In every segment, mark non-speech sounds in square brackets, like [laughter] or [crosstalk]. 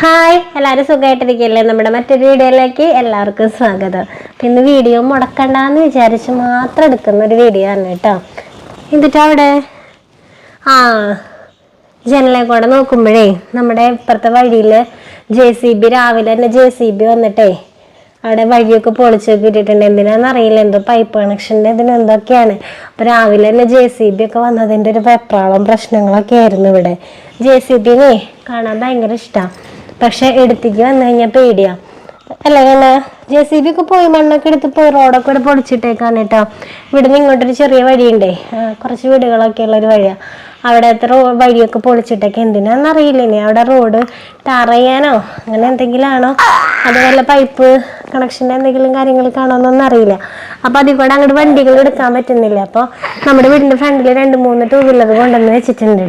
Hi എല്ലാവരും സുഖമായിട്ടിരിക്കില്ലേ നമ്മുടെ മറ്റൊരു വീഡിയോയിലേക്ക് എല്ലാവർക്കും സ്വാഗതം. ഇന്ന് വീഡിയോ മുടക്കണ്ടെന്ന് വിചാരിച്ച് മാത്രം എടുക്കുന്ന ഒരു വീഡിയോ ആണ് കേട്ടോ. എന്നിട്ടാ അവിടെ? ആ ജനലെ കൂടെ നോക്കുമ്പോഴേ നമ്മുടെ ഇപ്പുറത്തെ വഴിയിൽ ജെ സി ബി രാവിലെ തന്നെ ജെ സി ബി വന്നിട്ടേ അവിടെ വഴിയൊക്കെ പൊളിച്ചൊക്കെ ഇട്ടിട്ടുണ്ട് എന്തിനാന്ന് അറിയില്ല. എന്തോ പൈപ്പ് കണക്ഷന്റെ ഇതിന് എന്തൊക്കെയാണ്. അപ്പോൾ രാവിലെ തന്നെ ജെ സി ബി ഒക്കെ വന്നതിന്റെ ഒരു വെപ്രാളം പ്രശ്നങ്ങളൊക്കെ ആയിരുന്നു ഇവിടെ. ജെ സി ബിനെ കാണാൻ ഭയങ്കര ഇഷ്ടമാണ് പക്ഷെ എടുത്തേക്ക് വന്നു കഴിഞ്ഞാൽ പേടിയാ. അല്ല എന്നാ ജെ സി ബി ഒക്കെ പോയി മണ്ണൊക്കെ എടുത്ത് പോയി റോഡൊക്കെ ഇവിടെ പൊളിച്ചിട്ടേക്കാണ് കേട്ടോ. ഇവിടെ നിന്ന് ഇങ്ങോട്ടൊരു ചെറിയ വഴിയുണ്ടേ. കുറച്ച് വീടുകളൊക്കെ ഉള്ളൊരു വഴിയാണ് അവിടെ എത്ര വഴിയൊക്കെ പൊളിച്ചിട്ടൊക്കെ എന്തിനാന്ന് അറിയില്ല അവിടെ റോഡ് ടാർ ചെയ്യാനോ അങ്ങനെ എന്തെങ്കിലും ആണോ അതുപോലെ പൈപ്പ് കണക്ഷന്റെ എന്തെങ്കിലും കാര്യങ്ങൾ കാണുമെന്നൊന്നും അറിയില്ല. അപ്പോൾ അതിൽ കൂടെ അങ്ങോട്ട് വണ്ടികൾ എടുക്കാൻ പറ്റുന്നില്ല. അപ്പോൾ നമ്മുടെ വീടിന്റെ ഫ്രണ്ടിൽ രണ്ട് മൂന്ന് ടൂ വീലർ കൊണ്ടുവന്ന് വെച്ചിട്ടുണ്ട്.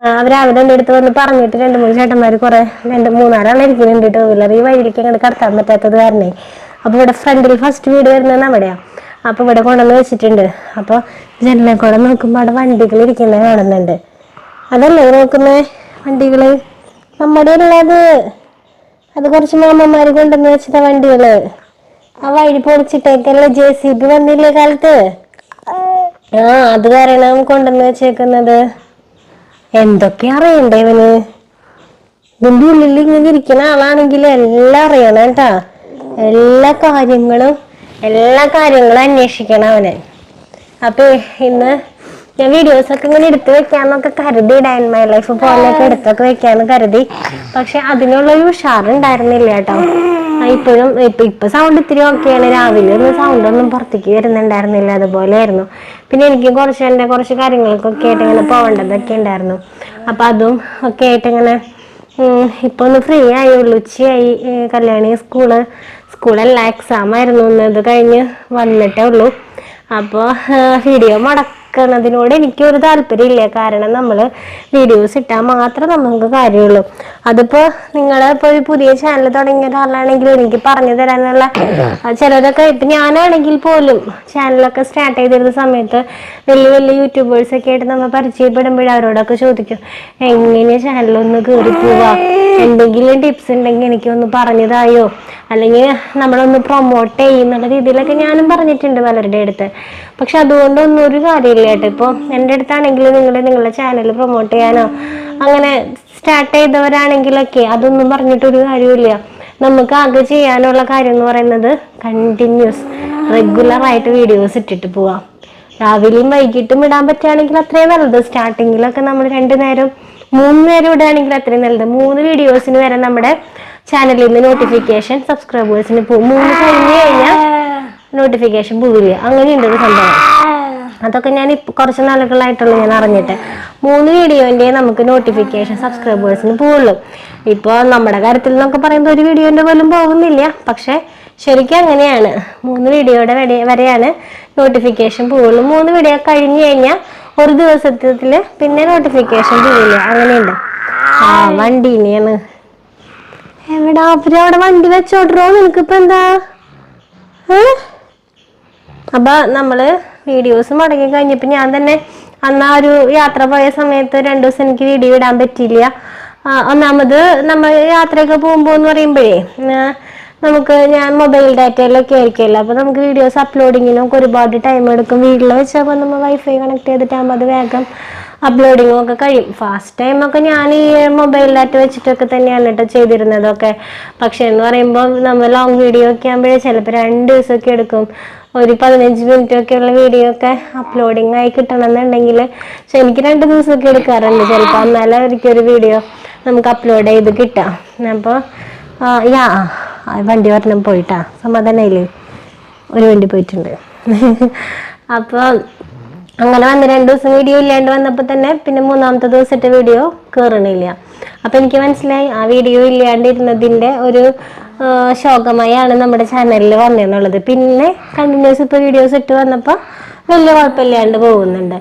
രാവിലെ എന്റെ അടുത്ത് വന്ന് പറഞ്ഞിട്ട് രണ്ട് മൂന്ന് ചേട്ടന്മാർ കുറെ രണ്ട് മൂന്നാലാണ് ഇരിക്കുന്നുണ്ട് ടൂ വീലർ ഈ വഴിയിലേക്ക് അങ്ങോട്ട് കടത്താൻ പറ്റാത്തത് കാരണേ. അപ്പൊ ഇവിടെ ഫ്രണ്ടിൽ ഫസ്റ്റ് വീട് വരുന്നത് അവിടെയാ. അപ്പൊ ഇവിടെ കൊണ്ടുവന്ന് വെച്ചിട്ടുണ്ട്. അപ്പൊ ജനലെ കൂടെ നോക്കുമ്പോൾ അവിടെ വണ്ടികൾ ഇരിക്കുന്നത് കാണുന്നുണ്ട്. അതല്ലേ നോക്കുന്നേ? വണ്ടികൾ? നമ്മുടെ ഉള്ളത് അത്. കുറച്ച് മാമന്മാര് കൊണ്ടുവന്ന് വെച്ചിട്ട വണ്ടികൾ. ആ വഴി പൊളിച്ചിട്ടേക്കല്ലേ ജെ സി ബി വന്നില്ലേ കാലത്ത്? ആ അത് കാരണം കൊണ്ടുവന്ന് വെച്ചേക്കുന്നത്. എന്തൊക്കെ അറിയണ്ടേ ഇവന്? ഇതിന്റെ ഉള്ളിൽ ഇങ്ങനെ ഇരിക്കുന്ന ആളാണെങ്കിൽ എല്ലാം അറിയണം കേട്ടാ. എല്ലാ കാര്യങ്ങളും എല്ലാ കാര്യങ്ങളും അന്വേഷിക്കണം അവനെ. അപ്പൊ ഇന്ന് ഞാൻ വീഡിയോസ് ഒക്കെ ഇങ്ങനെ എടുത്തു വെക്കാന്നൊക്കെ കരുതി ഡാൻ മൈ ലൈഫ് പോലെയൊക്കെ എടുത്തൊക്കെ വെക്കാന്ന് കരുതി. പക്ഷെ അതിനുള്ളൊരു ഉഷാറുണ്ടായിരുന്നില്ല കേട്ടോ. ഇപ്പോഴും ഇപ്പൊ ഇപ്പൊ സൗണ്ട് ഇത്തിരി ഓക്കെയാണ് രാവിലെ ഒന്നും സൗണ്ട് ഒന്നും പുറത്തേക്ക് വരുന്നുണ്ടായിരുന്നില്ല. അതുപോലെയായിരുന്നു. പിന്നെ എനിക്ക് കുറച്ച് എന്റെ കുറച്ച് കാര്യങ്ങൾക്കൊക്കെ ആയിട്ട് ഇങ്ങനെ പോകേണ്ടതൊക്കെ ഉണ്ടായിരുന്നു. അപ്പൊ അതും ഒക്കെ ആയിട്ട് ഇങ്ങനെ ഇപ്പൊ ഒന്ന് ഫ്രീ ആയി ഉള്ളു. ഉച്ചയായി. കല്യാണി സ്കൂൾ സ്കൂളല്ല എക്സാം ആയിരുന്നു. ഒന്ന് ഇത് കഴിഞ്ഞ് വന്നിട്ടേ ഉള്ളൂ. അപ്പോൾ വീഡിയോ മുടക്കുന്നതിനോട് എനിക്കൊരു താല്പര്യമില്ല. കാരണം നമ്മൾ വീഡിയോസ് ഇട്ടാൽ മാത്രം നമുക്ക് കാര്യമുള്ളൂ. അതിപ്പോൾ നിങ്ങൾ ഇപ്പോൾ ഒരു പുതിയ ചാനൽ തുടങ്ങിയ ഒരാളാണെങ്കിൽ എനിക്ക് പറഞ്ഞു തരാനുള്ള ആ, ചിലരൊക്കെ ഇപ്പം ഞാനാണെങ്കിൽ പോലും ചാനലൊക്കെ സ്റ്റാർട്ട് ചെയ്തിരുന്ന സമയത്ത് വലിയ വലിയ യൂട്യൂബേഴ്സ് ഒക്കെ ആയിട്ട് നമ്മൾ പരിചയപ്പെടുമ്പോഴേ അവരോടൊക്കെ ചോദിക്കും എങ്ങനെ ചാനലൊന്ന് കയറി പോവാ? എന്തെങ്കിലും ടിപ്സ് ഉണ്ടെങ്കിൽ എനിക്കൊന്ന് പറഞ്ഞതായോ അല്ലെങ്കിൽ നമ്മളൊന്ന് പ്രൊമോട്ട് ചെയ്യുന്നുള്ള രീതിയിലൊക്കെ ഞാനും പറഞ്ഞിട്ടുണ്ട് പലരുടെ അടുത്ത്. പക്ഷെ അതുകൊണ്ടൊന്നും ഒരു കാര്യമില്ല കേട്ടോ ഇപ്പോൾ എന്റെ അടുത്താണെങ്കിൽ നിങ്ങൾ നിങ്ങളുടെ ചാനൽ പ്രൊമോട്ട് ചെയ്യാനോ അങ്ങനെ സ്റ്റാർട്ട് ചെയ്തവരാണെങ്കിലൊക്കെ അതൊന്നും പറഞ്ഞിട്ടൊരു കാര്യമില്ല നമുക്ക് ആകെ ചെയ്യാനുള്ള കാര്യം എന്ന് പറയുന്നത് കണ്ടിന്യൂസ് റെഗുലർ ആയിട്ട് വീഡിയോസ് ഇട്ടിട്ട് പോവാം. രാവിലെയും വൈകിട്ടും ഇടാൻ പറ്റുകയാണെങ്കിൽ അത്രയും നല്ലത്. സ്റ്റാർട്ടിങ്ങിലൊക്കെ നമ്മൾ രണ്ടു നേരം മൂന്ന് നേരം ഇടുകയാണെങ്കിൽ അത്രയും നല്ലത്. മൂന്ന് വീഡിയോസിന് വരെ നമ്മുടെ ചാനലിൽ നിന്ന് നോട്ടിഫിക്കേഷൻ സബ്സ്ക്രൈബേഴ്സിന് പോകും മൂന്ന് കഴിഞ്ഞ് കഴിഞ്ഞാൽ നോട്ടിഫിക്കേഷൻ പോവില്ല. അങ്ങനെയുണ്ട് സംഭവം. അതൊക്കെ ഞാൻ കുറച്ച് നാളുകളായിട്ടുള്ളൂ ഞാൻ അറിഞ്ഞിട്ട്. മൂന്ന് വീഡിയോന്റെ നമുക്ക് നോട്ടിഫിക്കേഷൻ സബ്സ്ക്രൈബേഴ്സിന് പോവുള്ളൂ. ഇപ്പോൾ നമ്മുടെ കാര്യത്തിൽ എന്നൊക്കെ പറയുമ്പോൾ ഒരു വീഡിയോന്റെ പോലും പോകുന്നില്ല. പക്ഷേ ശരിക്കും അങ്ങനെയാണ്. മൂന്ന് വീഡിയോയുടെ വരെ വരെയാണ് നോട്ടിഫിക്കേഷൻ പോവുള്ളൂ. മൂന്ന് വീഡിയോ കഴിഞ്ഞു കഴിഞ്ഞാൽ ഒരു ദിവസത്തിൽ പിന്നെ നോട്ടിഫിക്കേഷൻ പോവില്ല. അങ്ങനെയുണ്ട്. ആ വണ്ടി ഇനിയാണ് എവിടാ? അവർ അവിടെ വണ്ടി വെച്ചോട്ടോ നിനക്കിപ്പോ എന്താ? അപ്പൊ നമ്മൾ വീഡിയോസ് മുടങ്ങി കഴിഞ്ഞപ്പോൾ ഞാൻ തന്നെ അന്ന് ആ ഒരു യാത്ര പോയ സമയത്ത് രണ്ടു ദിവസം എനിക്ക് വീഡിയോ ഇടാൻ പറ്റിയില്ല. ഒന്നാമത് നമ്മൾ യാത്രയൊക്കെ പോകുമ്പോൾ എന്ന് പറയുമ്പോഴേ നമുക്ക് ഞാൻ മൊബൈൽ ഡാറ്റയിലൊക്കെ ആയിരിക്കുമല്ലോ. അപ്പൊ നമുക്ക് വീഡിയോസ് അപ്ലോഡിങ്ങിനൊക്കെ ഒരുപാട് ടൈം എടുക്കും. വീട്ടിൽ വെച്ചപ്പോൾ നമ്മൾ വൈഫൈ കണക്ട് ചെയ്തിട്ടാകുമ്പോൾ അത് വേഗം അപ്ലോഡിങ്ങും ഒക്കെ കഴിയും. ഫാസ്റ്റ് ടൈം ഒക്കെ ഞാൻ ഈ മൊബൈൽ ഡാറ്റ വെച്ചിട്ടൊക്കെ തന്നെയാണ് കേട്ടോ ചെയ്തിരുന്നതൊക്കെ പക്ഷേ എന്ന് പറയുമ്പോൾ നമ്മൾ ലോങ് വീഡിയോ ഒക്കെ ആകുമ്പോഴേ ചിലപ്പോൾ രണ്ട് ദിവസമൊക്കെ എടുക്കും. ഒരു പതിനഞ്ച് ഉള്ള വീഡിയോ ഒക്കെ അപ്ലോഡിങ് ആയി കിട്ടണമെന്നുണ്ടെങ്കിൽ പക്ഷെ എനിക്ക് രണ്ട് ദിവസമൊക്കെ എടുക്കാറുണ്ട്. ചിലപ്പോൾ അന്നാലെ ഒരു വീഡിയോ നമുക്ക് അപ്ലോഡ് ചെയ്ത് കിട്ടാം. അപ്പോൾ യാ വണ്ടി ഒരെണ്ണം പോയിട്ടാ. സമാധാനമായില്ലേ ഒരു വണ്ടി പോയിട്ടുണ്ട്. അപ്പോൾ അങ്ങനെ വന്ന് രണ്ട് ദിവസം വീഡിയോ ഇല്ലാണ്ട് വന്നപ്പോൾ തന്നെ പിന്നെ മൂന്നാമത്തെ ദിവസത്തെ വീഡിയോ കയറണില്ല അപ്പോൾ എനിക്ക് മനസ്സിലായി ആ വീഡിയോ ഇല്ലാണ്ടിരുന്നതിന്റെ ഒരു ശോകമായാണ് നമ്മുടെ ചാനലിൽ വന്നതെന്നുള്ളത് പിന്നെ കണ്ടിന്യൂസ് ഇപ്പൊ വീഡിയോസ് ഇട്ട് വന്നപ്പോൾ വലിയ കുഴപ്പമില്ലാണ്ട് പോകുന്നുണ്ട്.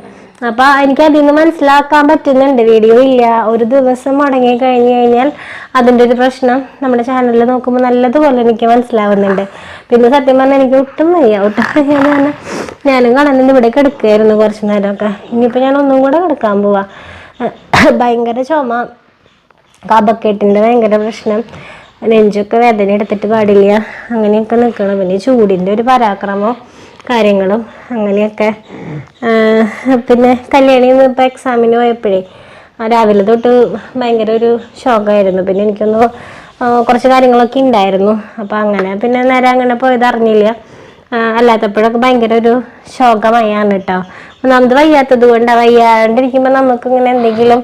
അപ്പോൾ എനിക്ക് അതിൽ നിന്ന് മനസ്സിലാക്കാൻ പറ്റുന്നുണ്ട്. വീഡിയോ ഇല്ല. ഒരു ദിവസം മുടങ്ങി കഴിഞ്ഞു കഴിഞ്ഞാൽ അതിന്റെ ഒരു പ്രശ്നം നമ്മുടെ ചാനലിൽ നോക്കുമ്പോൾ നല്ലതുപോലെ എനിക്ക് മനസ്സിലാവുന്നുണ്ട്. പിന്നെ സത്യം പറഞ്ഞാൽ എനിക്ക് ഒട്ടും വയ്യ. ഒട്ടും വയ്യ പറഞ്ഞാൽ ഞാനും കടന്നിട്ട് ഇവിടെ കിടക്കുകയായിരുന്നു കുറച്ച് നേരമൊക്കെ. ഇനിയിപ്പോൾ ഞാൻ ഒന്നും കൂടെ കിടക്കാൻ പോവാ. ഭയങ്കര ചുമ. കപക്കെട്ടിന്റെ ഭയങ്കര പ്രശ്നം. നെഞ്ചൊക്കെ വേദന എടുത്തിട്ട് പാടില്ല. അങ്ങനെയൊക്കെ നിൽക്കണം. പിന്നെ ചൂടിന്റെ ഒരു പരാക്രമം കാര്യങ്ങളും അങ്ങനെയൊക്കെ. പിന്നെ നിന്ന് ഇപ്പോൾ എക്സാമിന് പോയപ്പോഴേ രാവിലെ തൊട്ട് ഭയങ്കര ഒരു ശോകമായിരുന്നു. പിന്നെ എനിക്കൊന്ന് കുറച്ച് കാര്യങ്ങളൊക്കെ ഉണ്ടായിരുന്നു. അപ്പോൾ അങ്ങനെ പിന്നെ നേരെ അങ്ങനെ പോയത് അറിഞ്ഞില്ല. അല്ലാത്തപ്പോഴൊക്കെ ഭയങ്കര ഒരു ശോകമായാണ് കേട്ടോ ഒന്നാമത് വയ്യാത്തത് കൊണ്ട് വയ്യാണ്ടിരിക്കുമ്പോൾ നമുക്ക് ഇങ്ങനെ എന്തെങ്കിലും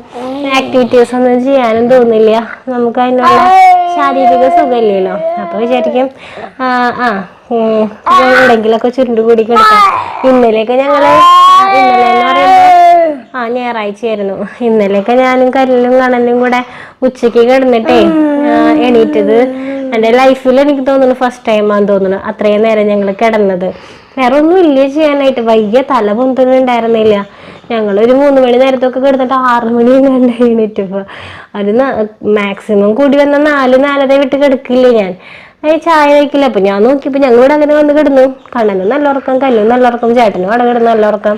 ആക്ടിവിറ്റീസ് ഒന്നും ചെയ്യാനും തോന്നില്ല. നമുക്ക് അതിനുള്ള ശാരീരിക സുഖമില്ലല്ലോ. അപ്പൊ വിചാരിക്കും ആ ആ എവിടെയെങ്കിലൊക്കെ ചുരുണ്ടുകൂടി കിടക്കാം. ഇന്നലെയൊക്കെ ഞങ്ങൾ ഇന്നലെ എന്ന് പറയുമ്പോൾ ആ ഞായറാഴ്ചയായിരുന്നു. ഇന്നലെയൊക്കെ ഞാനും കല്ലിലും കണലും കൂടെ ഉച്ചയ്ക്ക് കിടന്നിട്ടേ എണീറ്റത്. എന്റെ ലൈഫിൽ എനിക്ക് തോന്നുന്നു ഫസ്റ്റ് ടൈമാന്ന് തോന്നുന്നു. അത്രയും നേരം ഞങ്ങൾ കിടന്നത്. വേറെ ഒന്നും ഇല്ല ചെയ്യാനായിട്ട്. വയ്യ തല പൊന്തൊന്നും ഉണ്ടായിരുന്നില്ല. ഞങ്ങൾ ഒരു മൂന്ന് മണി നേരത്തൊക്കെ കിടന്നിട്ട് ആറ് മണി കണ്ട് അത് മാക്സിമം കൂടി വന്ന നാല് നാലര വിട്ട് കിടക്കില്ല ഞാൻ. ചായ കഴിക്കില്ല. അപ്പൊ ഞാൻ നോക്കിയപ്പോ ഞങ്ങളിവിടെ അങ്ങനെ വന്ന് കിടന്നു. കണ്ണനും നല്ല ഉറക്കം കല്ലും നല്ല ഉറക്കം ചേട്ടനും അവിടെ കിടന്ന് നല്ല ഉറക്കം.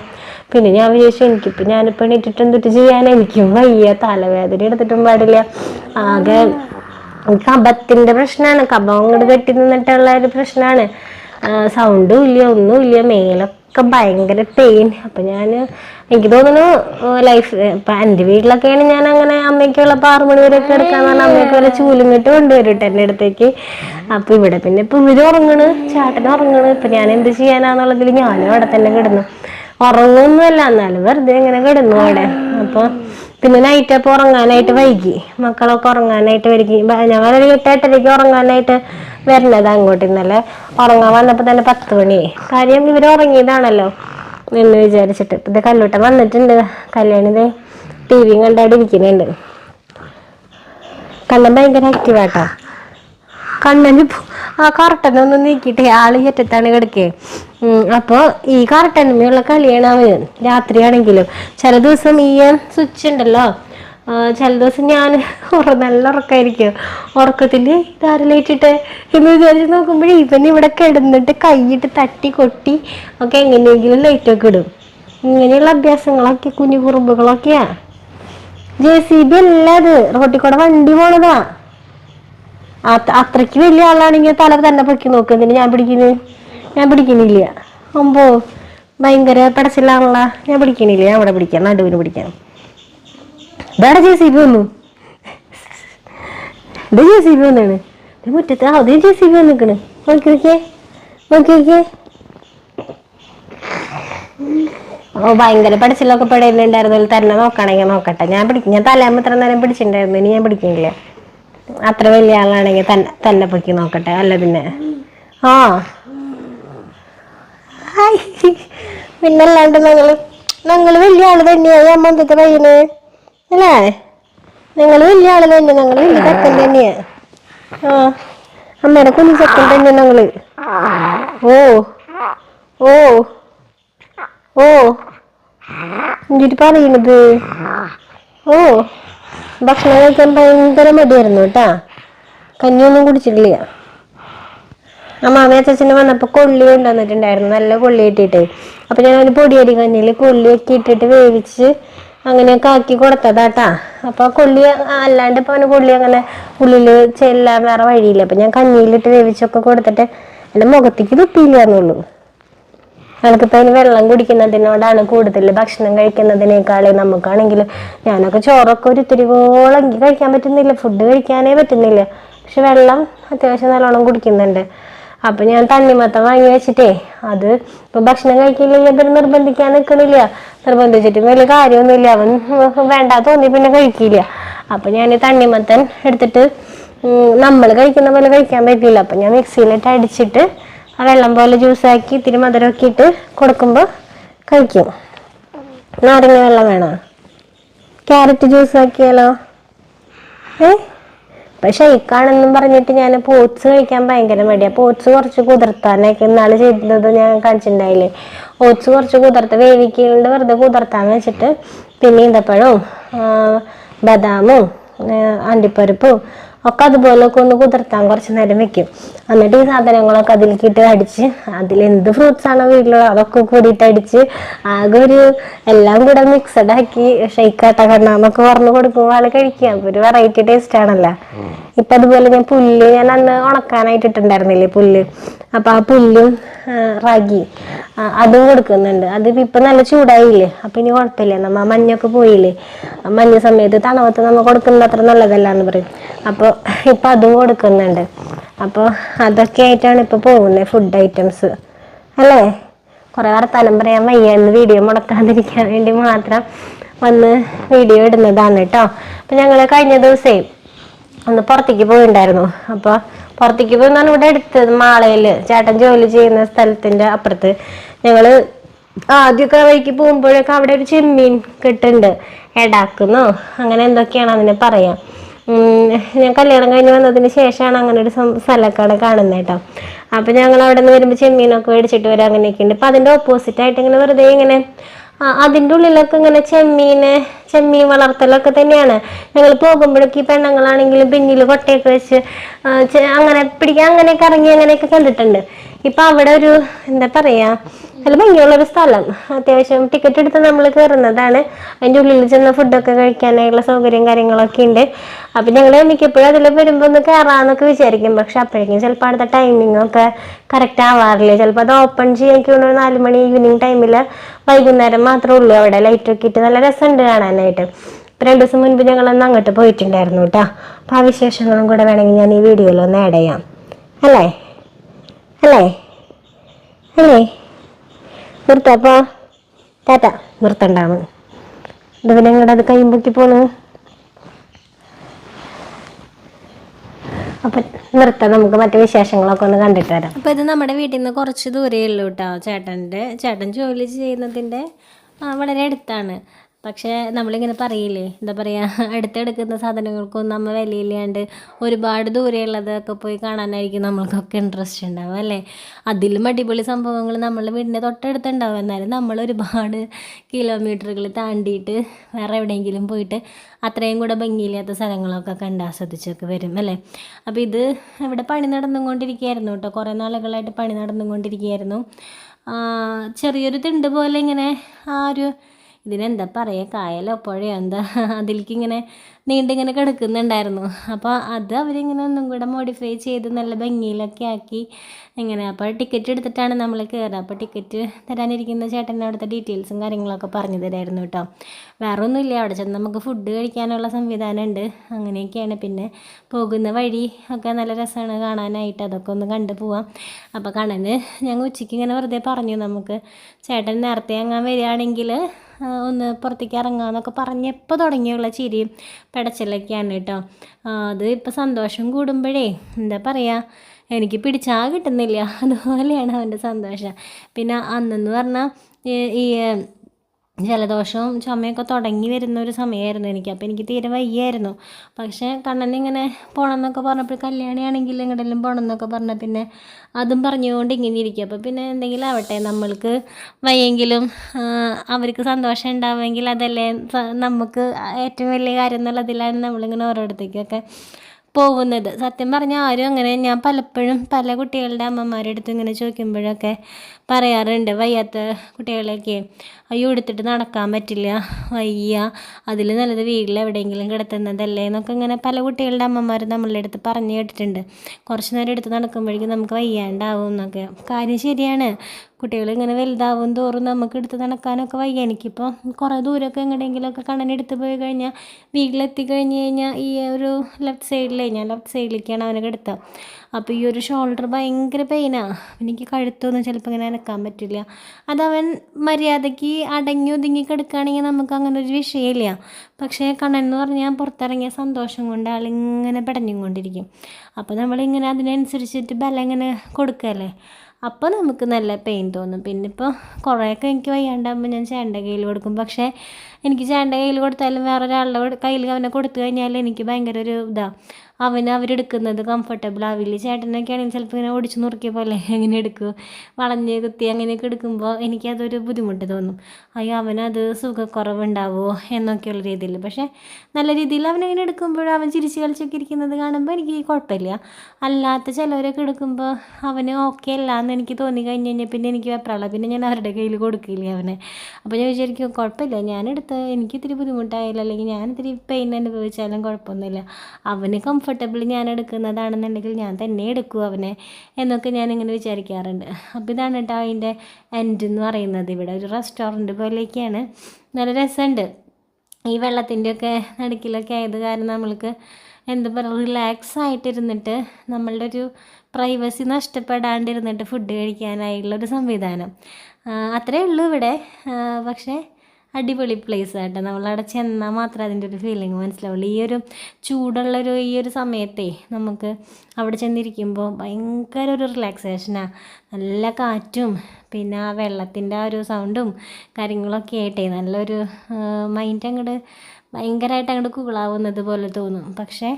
പിന്നെ ഞാൻ വിചാരിച്ചു എനിക്കിപ്പോൾ ഞാനിപ്പോൾ എണീറ്റിട്ട് എന്തിട്ട് ചെയ്യാൻ എനിക്കും വയ്യ തലവേദന എടുത്തിട്ടും പാടില്ല. ആകെ കബത്തിന്റെ പ്രശ്നമാണ് കബം അങ്ങോട്ട് കെട്ടി നിന്നിട്ടുള്ള ഒരു പ്രശ്നമാണ് സൗണ്ടും ഇല്ല ഒന്നുമില്ല മേലൊക്കെ ഭയങ്കര പെയിൻ അപ്പൊ ഞാൻ എനിക്ക് തോന്നുന്നു ലൈഫ് ഇപ്പൊ എന്റെ വീട്ടിലൊക്കെയാണ് ഞാൻ അങ്ങനെ അമ്മയ്ക്കുള്ളപ്പോൾ ആറു മണി വരെ എടുക്കാന്ന് പറഞ്ഞാൽ അമ്മയ്ക്ക് വരെ കൊണ്ടുവരും കേട്ടോ എന്റെ അടുത്തേക്ക്. അപ്പൊ ഇവിടെ പിന്നെ ഇപ്പൊ ഇവർ ഉറങ്ങണ് ചേട്ടൻ ഉറങ്ങണ്. ഇപ്പൊ ഞാൻ എന്ത് ചെയ്യാനാന്നുള്ളതിൽ ഞാനും അവിടെ തന്നെ കിടന്നു. ഉറങ്ങൊന്നുമല്ല എന്നാലും വെറുതെ ഇങ്ങനെ കിടന്നു അവിടെ. അപ്പൊ പിന്നെ നൈറ്റ് അപ്പൊ ഉറങ്ങാനായിട്ട് വൈകി. മക്കളൊക്കെ ഉറങ്ങാനായിട്ട് വൈകി. ഞങ്ങളൊരു ഒരു എട്ട് എട്ടരയ്ക്ക് ഉറങ്ങാനായിട്ട് വരണത് അങ്ങോട്ട് ഇന്നലെ. ഉറങ്ങാൻ വന്നപ്പോ തന്നെ പത്ത് മണി. കാര്യം ഇവർ ഉറങ്ങിയതാണല്ലോ എന്ന് വിചാരിച്ചിട്ട്. ഇത് കല്ലൂട്ടം വന്നിട്ടുണ്ട്. കല്യാണി ടി വിയും കണ്ടാടി ഇരിക്കുന്നുണ്ട് കണ്ണൻ ഭയങ്കര ആക്റ്റീവാട്ടോ കണ്ണന് ആ കർട്ടൻ ഒന്ന് നീക്കിയിട്ട് ആൾ ഏറ്റത്താണ് കിടക്കേ. അപ്പോൾ ഈ കർട്ടനുമുള്ള കളിയാണ് അവന്. രാത്രിയാണെങ്കിലും ചില ദിവസം ഈ സ്വിച്ച് ഉണ്ടല്ലോ. ചില ദിവസം ഞാൻ നല്ല ഉറക്കമായിരിക്കും ഉറക്കത്തിൽ ഇതാരിലേറ്റിട്ട് എന്ന് വിചാരിച്ച് നോക്കുമ്പോഴേ ഇവൻ ഇവിടെ കിടന്നിട്ട് കൈയിട്ട് തട്ടി കൊട്ടി ഒക്കെ എങ്ങനെയെങ്കിലും ലൈറ്റൊക്കെ ഇടും. ഇങ്ങനെയുള്ള അഭ്യാസങ്ങളൊക്കെ കുഞ്ഞു കുറുമ്പുകളൊക്കെയാ. ജെ സി ബി അല്ല അത് റോട്ടിൽ കൂടെ വണ്ടി പോണതാ. അത്രയ്ക്ക് വലിയ ആളാണെങ്കിൽ തല തന്നെ പൊക്കി നോക്ക്. എന്തിന് ഞാൻ പിടിക്കുന്നു ഞാൻ പിടിക്കുന്നില്ല അമ്പോ ഭയങ്കര പടച്ചില്ലാണല്ല ഞാൻ പിടിക്കണില്ല. ഞാൻ അവിടെ പിടിക്കാം. നടുവിന് പിടിക്കാം. വേറെ ജെ സി ബി വന്നു. ഇത് ജെ സി ബി വന്നാണ്. ഇത് മുറ്റത്ത് അതേ ജെ സി ബി വന്നിക്കണ്. നോക്കി നോക്കിയേ. നോക്കി നോക്കിയേ. ഓ ഭയങ്കര പടച്ചിലൊക്കെ പെടയിലുണ്ടായിരുന്നല്ലോ തന്നെ നോക്കണമെങ്കിൽ നോക്കട്ടെ. ഞാൻ പിടിക്കും ഞാൻ തലേമ്മ ഇത്ര നേരം പിടിച്ചിട്ടുണ്ടായിരുന്നു. ഇനി ഞാൻ പിടിക്കുന്നില്ല അത്ര വലിയ ആളാണെങ്കിൽ തന്നെ തന്നെ പൊക്കി നോക്കട്ടെ. അല്ല പിന്നെ. ആ. പിന്നല്ലാണ്ട് ഞങ്ങൾ ഞങ്ങൾ വലിയ ആൾ തന്നെയായി അമ്മ എന്തൊക്കെ പയ്യന് അല്ലേ? നിങ്ങൾ വലിയ ആൾ തന്നെ നിങ്ങൾ വലിയ ചെക്കൻ തന്നെയാ. ആ. അമ്മയുടെ കുഞ്ഞു ചെക്കൻ തന്നെ ഞങ്ങൾ. ഓ. ഓ. ഓ. എന്നിട്ട് പറയുന്നത് ഓ. ഭക്ഷണം കഴിക്കാൻ ഭയങ്കര മടിയായിരുന്നു കേട്ടാ. കഞ്ഞിയൊന്നും കുടിച്ചിട്ടില്ല. ആ മാമി അച്ഛന് വന്നപ്പോ കൊള്ളി കൊണ്ടുവന്നിട്ടുണ്ടായിരുന്നു. നല്ല കൊള്ളി ഇട്ടിട്ട് അപ്പൊ ഞാൻ ഒരു പൊടിയരി കഞ്ഞിയിൽ കൊള്ളിയൊക്കെ ഇട്ടിട്ട് വേവിച്ച് അങ്ങനെയൊക്കെ ആക്കി കൊടുത്തതാട്ടാ. അപ്പൊ ആ കൊള്ളി അല്ലാണ്ട് ഇപ്പൊ അവന് കൊള്ളി അങ്ങനെ ഉള്ളിൽ ചെല്ലാൻ വേറെ വഴിയില്ല. അപ്പൊ ഞാൻ കഞ്ഞിയിലിട്ട് വേവിച്ചൊക്കെ കൊടുത്തിട്ട് എന്റെ മുഖത്തേക്ക് തുപ്പിയില്ല എന്നുള്ളൂ ഇനി വെള്ളം കുടിക്കുന്നതിനോടാണ് കൂടുതൽ ഭക്ഷണം കഴിക്കുന്നതിനേക്കാളെ നമുക്കാണെങ്കിൽ ഞാനൊക്കെ ചോറൊക്കെ ഒരു എനിക്ക് കഴിക്കാൻ പറ്റുന്നില്ല ഫുഡ് കഴിക്കാനേ പറ്റുന്നില്ല. പക്ഷെ വെള്ളം അത്യാവശ്യം നല്ലോണം കുടിക്കുന്നുണ്ട്. അപ്പൊ ഞാൻ തണ്ണിമത്തം വാങ്ങി വെച്ചിട്ടേ അത് ഇപ്പൊ ഭക്ഷണം കഴിക്കില്ലെങ്കിൽ ഇവർ നിർബന്ധിക്കാൻ നിൽക്കണില്ല. നിർബന്ധിച്ചിട്ട് വലിയ കാര്യമൊന്നുമില്ല. അവൻ വേണ്ട തോന്നി പിന്നെ കഴിക്കില്ല. അപ്പൊ ഞാൻ തണ്ണിമത്തൻ എടുത്തിട്ട് നമ്മൾ കഴിക്കുന്ന പോലെ കഴിക്കാൻ പറ്റില്ല അപ്പൊ ഞാൻ മിക്സിയിലിട്ട് അടിച്ചിട്ട് ആ വെള്ളം പോലെ ജ്യൂസാക്കി ഇത്തിരി മധുരമൊക്കെ ഇട്ട് കൊടുക്കുമ്പോൾ കഴിക്കും. നാരങ്ങ വെള്ളം വേണോ? ക്യാരറ്റ് ജ്യൂസ് ആക്കിയാലോ? ഏ? പക്ഷെ ഇക്കാണെന്നും പറഞ്ഞിട്ട് ഞാൻ പോട്സ് കഴിക്കാൻ ഭയങ്കര മടിയാണ് പോട്സ് കുറച്ച് കുതിർത്താനൊക്കെ ഇന്നാൾ ചെയ്തത് ഞാൻ കാണിച്ചിട്ടുണ്ടായില്ലേ? ഓട്സ് കുറച്ച് കുതിർത്ത് വേവിക്കുന്നുണ്ട് വെറുതെ കുതിർത്താന്ന് വെച്ചിട്ട് പിന്നെ ഈന്തപ്പഴവും ബദാമും അണ്ടിപ്പരിപ്പും ഒക്കെ അതുപോലൊക്കെ ഒന്ന് കുതിർത്താൻ കുറച്ച് നേരം വെക്കും. എന്നിട്ട് ഈ സാധനങ്ങളൊക്കെ അതിലേക്ക് ഇട്ട് അടിച്ച് അതിൽ എന്ത് ഫ്രൂട്ട്സ് ആണോ വീട്ടിലുള്ളത് അതൊക്കെ കൂടിയിട്ട് അടിച്ച് ആകെ ഒരു എല്ലാം കൂടെ മിക്സഡ് ആക്കി ഷെയ്ക്കാട്ട കണ്ണാന്നൊക്കെ പറഞ്ഞു കൊടുക്കുമ്പോൾ ആൾ കഴിക്കുക ഒരു വെറൈറ്റി ടേസ്റ്റ് ആണല്ലോ. ഇപ്പൊ അതുപോലെ ഞാൻ പുല്ല് ഞാൻ അന്ന് ഉണക്കാനായിട്ട് ഇട്ടുണ്ടായിരുന്നില്ലേ പുല്ല്? അപ്പൊ ആ പുല്ലും റാഗി അതും കൊടുക്കുന്നുണ്ട്. അത് ഇപ്പൊ നല്ല ചൂടായില്ലേ? അപ്പൊ ഇനി കുഴപ്പമില്ല. നമ്മ മഞ്ഞൊക്കെ പോയില്ലേ? മഞ്ഞ സമയത്ത് തണവത്ത് നമ്മൾ കൊടുക്കുന്നത് അത്ര നല്ലതല്ല എന്ന് പറയും. അപ്പൊ ഇപ്പൊ അതും കൊടുക്കുന്നുണ്ട്. അപ്പോൾ അതൊക്കെ ആയിട്ടാണ് ഇപ്പോൾ പോകുന്നത് ഫുഡ് ഐറ്റംസ് അല്ലേ? കുറേ വർത്താനം പറയാൻ വയ്യ. എന്ന് വീഡിയോ മുടക്കാതിരിക്കാൻ വേണ്ടി മാത്രം വന്ന് വീഡിയോ ഇടുന്നതാണ് കേട്ടോ അപ്പം ഞങ്ങൾ കഴിഞ്ഞ ദിവസേ ഒന്ന് പുറത്തേക്ക് പോയിണ്ടായിരുന്നു. അപ്പോൾ പുറത്തേക്ക് പോയി എന്നാണ് ഇവിടെ എടുത്തത് മാളയിൽ ചേട്ടൻ ജോലി ചെയ്യുന്ന സ്ഥലത്തിന്റെ അപ്പുറത്ത്. ഞങ്ങൾ ആദ്യമൊക്കെ വഴിക്ക് പോകുമ്പോഴൊക്കെ അവിടെ ഒരു ചെമ്മീൻ കിട്ടുന്നുണ്ട് എടാക്കുന്നോ. അങ്ങനെ എന്തൊക്കെയാണ് അതിനെ പറയാം. ഞാൻ കല്യാണം കഴിഞ്ഞ് വന്നതിന് ശേഷമാണ് അങ്ങനെ ഒരു സ്ഥലക്കട കാണുന്നത് കേട്ടോ. അപ്പൊ ഞങ്ങൾ അവിടെ നിന്ന് വരുമ്പോൾ ചെമ്മീനൊക്കെ മേടിച്ചിട്ട് വരാം അങ്ങനെയൊക്കെ ഉണ്ട് അപ്പൊ അതിന്റെ ഓപ്പോസിറ്റ് ആയിട്ട് ഇങ്ങനെ വെറുതെ ഇങ്ങനെ അതിന്റെ ഉള്ളിലൊക്കെ ഇങ്ങനെ ചെമ്മീനെ ചെമ്മീൻ വളർത്തലൊക്കെ തന്നെയാണ്. ഞങ്ങൾ പോകുമ്പോഴൊക്കെ ഈ പെണ്ണുങ്ങളാണെങ്കിലും പിന്നിൽ കൊട്ടയൊക്കെ വെച്ച് അങ്ങനെ പിടിക്കാൻ അങ്ങനെയൊക്കെ ഇറങ്ങി അങ്ങനെയൊക്കെ കണ്ടിട്ടുണ്ട്. ഇപ്പൊ അവിടെ ഒരു എന്താ പറയാ നല്ല ഭംഗിയുള്ള ഒരു സ്ഥലം. അത്യാവശ്യം ടിക്കറ്റ് എടുത്ത് നമ്മൾ കയറുന്നതാണ് അതിന്റെ ഉള്ളിൽ ചെന്ന ഫുഡൊക്കെ കഴിക്കാനായുള്ള സൗകര്യം കാര്യങ്ങളൊക്കെ ഉണ്ട്. അപ്പൊ ഞങ്ങൾ മിക്കപ്പോഴും അതിൽ വരുമ്പോൾ ഒന്ന് കയറാന്നൊക്കെ വിചാരിക്കും. പക്ഷെ അപ്പോഴേക്കും ചിലപ്പോൾ അടുത്ത ടൈമിംഗ് ഒക്കെ കറക്റ്റ് ആവാറില്ല. ചിലപ്പോൾ അത് ഓപ്പൺ ചെയ്യാൻ തോന്നുന്നു നാല് മണി ഈവനിങ് ടൈമിൽ വൈകുന്നേരം മാത്രമേ ഉള്ളൂ. അവിടെ ലൈറ്റ് ഒക്കെ ഇട്ട് നല്ല രസമുണ്ട് കാണാനായിട്ട്. ഇപ്പൊ രണ്ടു ദിവസം മുൻപ് ഞങ്ങളൊന്ന് അങ്ങോട്ട് പോയിട്ടുണ്ടായിരുന്നു കേട്ടോ. അപ്പൊ ആ വിശേഷങ്ങളും കൂടെ വേണമെങ്കിൽ ഞാൻ ഈ വീഡിയോയിൽ ഒന്ന് ആഡ് ചെയ്യാം. അല്ലേ? അല്ലേ? അല്ലേ നിർത്തപ്പോ ടാറ്റ. നിർത്തണ്ടാണ് ഇത് പിന്നെ ഇങ്ങോട്ട് അത് കൈമ്പൊക്കി പോണു? അപ്പൊ നിർത്താം. നമുക്ക് മറ്റു വിശേഷങ്ങളൊക്കെ ഒന്ന് കണ്ടിട്ട് വരാം. അപ്പൊ ഇത് നമ്മുടെ വീട്ടിൽ നിന്ന് കുറച്ച് ദൂരേ ഉള്ളൂ കേട്ടോ ചേട്ടന്റെ. ചേട്ടൻ ജോലി ചെയ്യുന്നതിന്റെ വളരെ അടുത്താണ്. പക്ഷേ നമ്മളിങ്ങനെ പറയില്ലേ എന്താ പറയുക അടുത്തെടുക്കുന്ന സാധനങ്ങൾക്കൊന്നും നമ്മൾ വിലയില്ലാണ്ട് ഒരുപാട് ദൂരെയുള്ളതൊക്കെ പോയി കാണാനായിരിക്കും നമ്മൾക്കൊക്കെ ഇൻട്രസ്റ്റ് ഉണ്ടാവും അല്ലേ? അതിലും അടിപൊളി സംഭവങ്ങൾ നമ്മളുടെ വീടിന്റെ തൊട്ടടുത്തുണ്ടാവും. എന്നാലും നമ്മൾ ഒരുപാട് കിലോമീറ്ററുകൾ താണ്ടിയിട്ട് വേറെ എവിടെയെങ്കിലും പോയിട്ട് അത്രയും കൂടെ ഭംഗിയില്ലാത്ത സ്ഥലങ്ങളൊക്കെ കണ്ട് ആസ്വദിച്ചൊക്കെ വരും അല്ലേ? അപ്പോൾ ഇത് ഇവിടെ പണി നടന്നുകൊണ്ടിരിക്കുകയായിരുന്നു കേട്ടോ. കുറേ നാളുകളായിട്ട് പണി നടന്നുകൊണ്ടിരിക്കുകയായിരുന്നു. ചെറിയൊരു തിണ്ട് പോലെ ഇങ്ങനെ ആ ഒരു ഇതിനെന്താ പറയുക കായലോ പുഴയോ എന്താ? അതിലേക്ക് ഇങ്ങനെ നീണ്ടിങ്ങനെ കിടക്കുന്നുണ്ടായിരുന്നു. അപ്പോൾ അത് അവരിങ്ങനെ ഒന്നും കൂടെ മോഡിഫൈ ചെയ്ത് നല്ല ഭംഗിയിലൊക്കെ ആക്കി ഇങ്ങനെ. അപ്പോൾ ടിക്കറ്റ് എടുത്തിട്ടാണ് നമ്മൾ കയറുക അപ്പോൾ ടിക്കറ്റ് തരാനിരിക്കുന്ന ചേട്ടന്റെ അവിടുത്തെ ഡീറ്റെയിൽസും കാര്യങ്ങളൊക്കെ പറഞ്ഞു തരായിരുന്നു കേട്ടോ. വേറെ ഒന്നുമില്ല അവിടെ ചെന്ന് നമുക്ക് ഫുഡ് കഴിക്കാനുള്ള സംവിധാനം ഉണ്ട് അങ്ങനെയൊക്കെയാണ്. പിന്നെ പോകുന്ന വഴി ഒക്കെ നല്ല രസമാണ് കാണാനായിട്ട്. അതൊക്കെ ഒന്ന് കണ്ടു പോവാം. അപ്പോൾ കണ്ണന് ഞങ്ങൾ ഉച്ചയ്ക്ക് ഇങ്ങനെ വെറുതെ പറഞ്ഞു. നമുക്ക് ചേട്ടൻ നേരത്തെ അങ്ങാൻ വരികയാണെങ്കിൽ ഒന്ന് പുറത്തേക്ക് ഇറങ്ങാമെന്നൊക്കെ പറഞ്ഞപ്പോൾ തുടങ്ങിയുള്ള ചിരിയും പെടച്ചിലൊക്കെയാണ് കേട്ടോ അത് ഇപ്പോൾ സന്തോഷം കൂടുമ്പോഴേ എന്താ പറയുക എനിക്ക് പിടിച്ചാൽ കിട്ടുന്നില്ല. [laughs] അതുപോലെയാണ് അവന്റെ സന്തോഷം. പിന്നെ അന്നെന്ന് പറഞ്ഞാൽ ഈ ജലദോഷവും ചുമയൊക്കെ തുടങ്ങി വരുന്ന ഒരു സമയമായിരുന്നു എനിക്ക്. അപ്പോൾ എനിക്ക് തീരെ വയ്യായിരുന്നു. പക്ഷേ കണ്ണനിങ്ങനെ പോകണമെന്നൊക്കെ പറഞ്ഞപ്പോൾ കല്യാണിയാണെങ്കിൽ എങ്ങോട്ടെങ്കിലും പോകണം എന്നൊക്കെ പറഞ്ഞാൽ പിന്നെ അതും പറഞ്ഞുകൊണ്ട് ഇങ്ങനെ ഇരിക്കും. അപ്പോൾ പിന്നെ എന്തെങ്കിലും ആവട്ടെ നമ്മൾക്ക് വയ്യെങ്കിലും അവർക്ക് സന്തോഷം ഉണ്ടാവുമെങ്കിൽ അതല്ലേ നമുക്ക് ഏറ്റവും വലിയ കാര്യം എന്നുള്ളതിലാണ് നമ്മളിങ്ങനെ ഓരോരുത്തേക്കൊക്കെ പോകുന്നത്. സത്യം പറഞ്ഞാൽ ആരും അങ്ങനെ ഞാൻ പലപ്പോഴും പല കുട്ടികളുടെ അമ്മമാരുടെ അടുത്ത് ഇങ്ങനെ ചോദിക്കുമ്പോഴൊക്കെ പറയാറുണ്ട് വയ്യാത്ത കുട്ടികളെയൊക്കെ അയ്യോ എടുത്തിട്ട് നടക്കാൻ പറ്റില്ല. വയ്യ. അതിൽ നല്ലത് വീട്ടിൽ എവിടെയെങ്കിലും കിടത്തുന്നതല്ലേ? എന്നൊക്കെ ഇങ്ങനെ പല കുട്ടികളുടെ അമ്മമാർ നമ്മളുടെ അടുത്ത് പറഞ്ഞു കേട്ടിട്ടുണ്ട്. കുറച്ച് നേരം എടുത്ത് നടക്കുമ്പോഴേക്കും നമുക്ക് വയ്യാണ്ടാവും എന്നൊക്കെ. കാര്യം ശരിയാണ്. കുട്ടികൾ ഇങ്ങനെ വലുതാവും തോറും നമുക്ക് എടുത്ത് നടക്കാനൊക്കെ വയ്യ. എനിക്കിപ്പോൾ കുറേ ദൂരമൊക്കെ എങ്ങനെയെങ്കിലുമൊക്കെ കണ്ണനെടുത്ത് പോയി കഴിഞ്ഞാൽ വീട്ടിലെത്തി കഴിഞ്ഞ് കഴിഞ്ഞാൽ ഈ ഒരു ലെഫ്റ്റ് സൈഡിലേ ഞാൻ ലെഫ്റ്റ് സൈഡിലേക്കാണ് അവനെ കിടത്തുക അപ്പോൾ ഈ ഒരു ഷോൾഡർ ഭയങ്കര പെയിനാണ് എനിക്ക് കഴുത്തൊന്നും ചിലപ്പോൾ ഇങ്ങനെ അനക്കാൻ പറ്റില്ല. അതവൻ മര്യാദയ്ക്ക് അടങ്ങി ഒതുങ്ങി കിടക്കുകയാണെങ്കിൽ നമുക്ക് അങ്ങനെ ഒരു വിഷയമില്ല. പക്ഷേ കണ്ണൻ എന്ന് പറഞ്ഞാൽ പുറത്തിറങ്ങിയ സന്തോഷം കൊണ്ട് ആളിങ്ങനെ പിടഞ്ഞും കൊണ്ടിരിക്കും അപ്പോൾ നമ്മളിങ്ങനെ അതിനനുസരിച്ചിട്ട് ബലം ഇങ്ങനെ കൊടുക്കല്ലേ അപ്പോൾ നമുക്ക് നല്ല പെയിൻ തോന്നും. പിന്നെ ഇപ്പോൾ കുറേയൊക്കെ എനിക്ക് വയ്യാണ്ടാകുമ്പോൾ ഞാൻ ചേട്ടന്റെ കയ്യിൽ കൊടുക്കും. പക്ഷേ എനിക്ക് ചേട്ടന്റെ കയ്യിൽ കൊടുത്താലും വേറെ ഒരാളുടെ കയ്യിൽ അവനെ കൊടുത്തു കഴിഞ്ഞാൽ എനിക്ക് ഭയങ്കര ഒരു ഇതാണ് അവന് അവരെടുക്കുന്നത് കംഫർട്ടബിൾ ആവില്ല? ചേട്ടനൊക്കെ ആണെങ്കിൽ ചിലപ്പോൾ ഇങ്ങനെ ഓടിച്ചു നുറുക്കിയ പോലെ എങ്ങനെ എടുക്കും. വളഞ്ഞ് കുത്തി അങ്ങനെയൊക്കെ എടുക്കുമ്പോൾ എനിക്കതൊരു ബുദ്ധിമുട്ട് തോന്നും. അയ്യോ അവനത് സുഖക്കുറവുണ്ടാവുമോ എന്നൊക്കെയുള്ള രീതിയിൽ. പക്ഷേ നല്ല രീതിയിൽ അവനങ്ങനെ എടുക്കുമ്പോൾ അവൻ ചിരിച്ച് കളിച്ചൊക്കെ ഇരിക്കുന്നത് കാണുമ്പോൾ എനിക്ക് കുഴപ്പമില്ല. അല്ലാത്ത ചിലവരൊക്കെ എടുക്കുമ്പോൾ അവന് ഓക്കെ അല്ല എന്ന് എനിക്ക് തോന്നി കഴിഞ്ഞ് കഴിഞ്ഞാൽ പിന്നെ എനിക്ക് വെപ്രാള. പിന്നെ ഞാൻ അവരുടെ കയ്യിൽ കൊടുക്കില്ല അവനെ? അപ്പോൾ ഞാൻ വിചാരിക്കും കുഴപ്പമില്ല. ഞാനെടുത്ത് എനിക്ക് ഇത്തിരി ബുദ്ധിമുട്ടായാലും അല്ലെങ്കിൽ ഞാൻ ഇത്തിരി പെയിൻ അനുഭവിച്ചാലും കുഴപ്പമൊന്നുമില്ല. അവന് കംഫർട്ടബിൾ ഞാൻ എടുക്കുന്നതാണെന്നുണ്ടെങ്കിൽ ഞാൻ തന്നെ എടുക്കൂ അവനെ എന്നൊക്കെ ഞാൻ ഇങ്ങനെ വിചാരിക്കാറുണ്ട്. അപ്പോൾ ഇതാണ് കേട്ടോ അതിന്റെ എൻഡ് എന്ന് പറയുന്നത്. ഇവിടെ ഒരു റെസ്റ്റോറന്റ് പോലെയൊക്കെയാണ്. നല്ല രസമുണ്ട്. ഈ വെള്ളത്തിന്റെയൊക്കെ നടുക്കിലൊക്കെ ആയത് കാരണം നമ്മൾക്ക് എന്താ പറയുക റിലാക്സ് ആയിട്ടിരുന്നിട്ട് നമ്മളുടെ ഒരു പ്രൈവസി നഷ്ടപ്പെടാണ്ടിരുന്നിട്ട് ഫുഡ് കഴിക്കാനായിട്ടുള്ളൊരു സംവിധാനം. അത്രയേ അത്രേ ഉള്ളൂ ഇവിടെ. പക്ഷേ അടിപൊളി പ്ലേസ് ആട്ടോ. നമ്മളവിടെ ചെന്നാൽ മാത്രം അതിന്റെ ഒരു ഫീലിംഗ് മനസ്സിലാവുള്ളൂ. ഈ ഒരു ചൂടുള്ളൊരു ഈ ഒരു സമയത്തേ നമുക്ക് അവിടെ ചെന്നിരിക്കുമ്പോൾ ഭയങ്കര ഒരു റിലാക്സേഷനാണ് നല്ല കാറ്റും പിന്നെ ആ വെള്ളത്തിന്റെ ആ ഒരു സൗണ്ടും കാര്യങ്ങളൊക്കെ ആയിട്ടേ നല്ലൊരു മൈൻഡ് അങ്ങോട്ട് ഭയങ്കരമായിട്ട് അങ്ങോട്ട് കൂളാവുന്നത് പോലെ തോന്നും. പക്ഷേ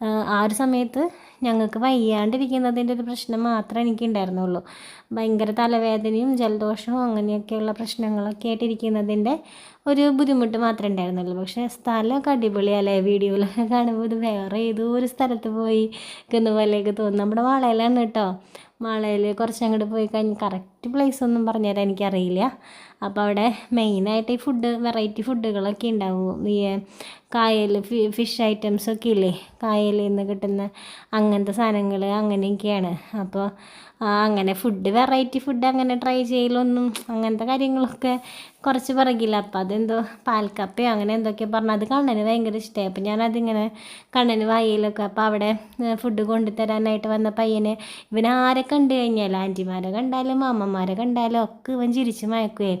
ആ, ആ ഒരു സമയത്ത് ഞങ്ങൾക്ക് വയ്യാണ്ടിരിക്കുന്നതിന്റെ ഒരു പ്രശ്നം മാത്രമേ എനിക്ക് ഉണ്ടായിരുന്നുള്ളൂ ഭയങ്കര തലവേദനയും ജലദോഷവും അങ്ങനെയൊക്കെയുള്ള പ്രശ്നങ്ങളൊക്കെ ആയിട്ടിരിക്കുന്നതിന്റെ ഒരു ബുദ്ധിമുട്ട് മാത്രമേ ഉണ്ടായിരുന്നുള്ളൂ. പക്ഷേ സ്ഥലമൊക്കെ അടിപൊളിയല്ലേ വീഡിയോയിലൊക്കെ കാണുമ്പോൾ ഇത് വേറെ ഏതോ ഒരു സ്ഥലത്ത് പോയി നിൽക്കുന്ന പോലെയൊക്കെ തോന്നും നമ്മുടെ വാളയിലാണ് കേട്ടോ. മാളയിൽ കുറച്ച് അങ്ങോട്ട് പോയി കഴിഞ്ഞ് കറക്റ്റ് പ്ലേസ് ഒന്നും പറഞ്ഞുതരാൻ എനിക്കറിയില്ല. അപ്പോൾ അവിടെ മെയിനായിട്ട് ഈ ഫുഡ് വെറൈറ്റി ഫുഡുകളൊക്കെ ഉണ്ടാവും. ഈ കായൽ ഫിഷ് ഐറ്റംസ് ഒക്കെ ഇല്ലേ? കായലിൽ നിന്ന് കിട്ടുന്ന അങ്ങനത്തെ സാധനങ്ങൾ അങ്ങനെയൊക്കെയാണ്. അപ്പോൾ അങ്ങനെ ഫുഡ് വെറൈറ്റി ഫുഡ് അങ്ങനെ ട്രൈ ചെയ്യലൊന്നും അങ്ങനത്തെ കാര്യങ്ങളൊക്കെ കുറച്ച് പിറകില്ല അപ്പം അതെന്തോ പാൽക്കപ്പയോ അങ്ങനെ എന്തൊക്കെയോ പറഞ്ഞു. അത് കണ്ണന് ഭയങ്കര ഇഷ്ടമായി അപ്പം ഞാനതിങ്ങനെ കണ്ണന് വായിലൊക്കെ അപ്പോൾ അവിടെ ഫുഡ് കൊണ്ടുതരാനായിട്ട് വന്ന പയ്യനെ ഇവൻ ആരെ കണ്ടു കഴിഞ്ഞാലും ആന്റിമാരെ കണ്ടാലും അമ്മമാരെ കണ്ടാലും ഒക്കെ ഇവൻ ചിരിച്ച് മയക്കുവേ.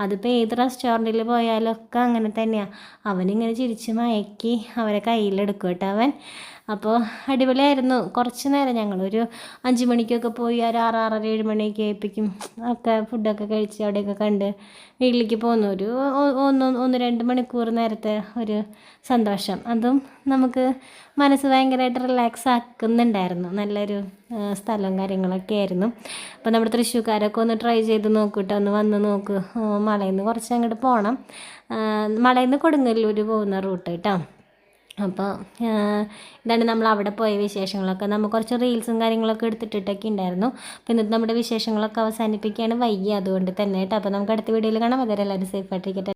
അതിപ്പോൾ ഏത് റെസ്റ്റോറന്റിൽ പോയാലും ഒക്കെ അങ്ങനെ തന്നെയാണ് അവനിങ്ങനെ ചിരിച്ച് മയക്കി അവരെ കയ്യിലെടുക്കും കേട്ടോ അവൻ. അപ്പോൾ അടിപൊളിയായിരുന്നു. കുറച്ച് നേരം ഞങ്ങളൊരു അഞ്ച് മണിക്കൊക്കെ പോയി ഒരു ആറ് ആറര ഏഴ് മണിയൊക്കെ ഏൽപ്പിക്കും ഒക്കെ ഫുഡൊക്കെ കഴിച്ച് അവിടെയൊക്കെ കണ്ട് വീട്ടിലേക്ക് പോന്നു. ഒരു ഒ- ഒന്ന് ഒന്ന് രണ്ട് മണിക്കൂർ നേരത്തെ ഒരു സന്തോഷം. അതും നമുക്ക് മനസ്സ് ഭയങ്കരമായിട്ട് റിലാക്സ് ആക്കുന്നുണ്ടായിരുന്നു. നല്ലൊരു സ്ഥലവും കാര്യങ്ങളൊക്കെ ആയിരുന്നു. അപ്പോൾ നമ്മുടെ തൃശ്ശൂർക്കാരൊക്കെ ഒന്ന് ട്രൈ ചെയ്ത് നോക്കൂട്ടോ. ഒന്ന് വന്ന് നോക്ക്. മലയിൽ നിന്ന് കുറച്ച് അങ്ങോട്ട് പോകണം മലയിൽ നിന്ന് കൊടുങ്ങല്ലൂർ പോകുന്ന റൂട്ട് കേട്ടോ. അപ്പോൾ ഇതാണ് നമ്മൾ അവിടെ പോയ വിശേഷങ്ങളൊക്കെ? നമ്മൾ കുറച്ച് റീൽസും കാര്യങ്ങളൊക്കെ എടുത്തിട്ടിട്ടൊക്കെ ഉണ്ടായിരുന്നു. അപ്പോൾ ഇന്നത്തെ നമ്മുടെ വിശേഷങ്ങളൊക്കെ അവസാനിപ്പിക്കുകയാണ് വൈകി അതുകൊണ്ട് തന്നെ കേട്ടോ. അപ്പോൾ നമുക്ക് അടുത്ത വീഡിയോയിൽ കാണാം. അതുവരെ എല്ലാവരും സേഫ് ആയിട്ടിരിക്കട്ടെ.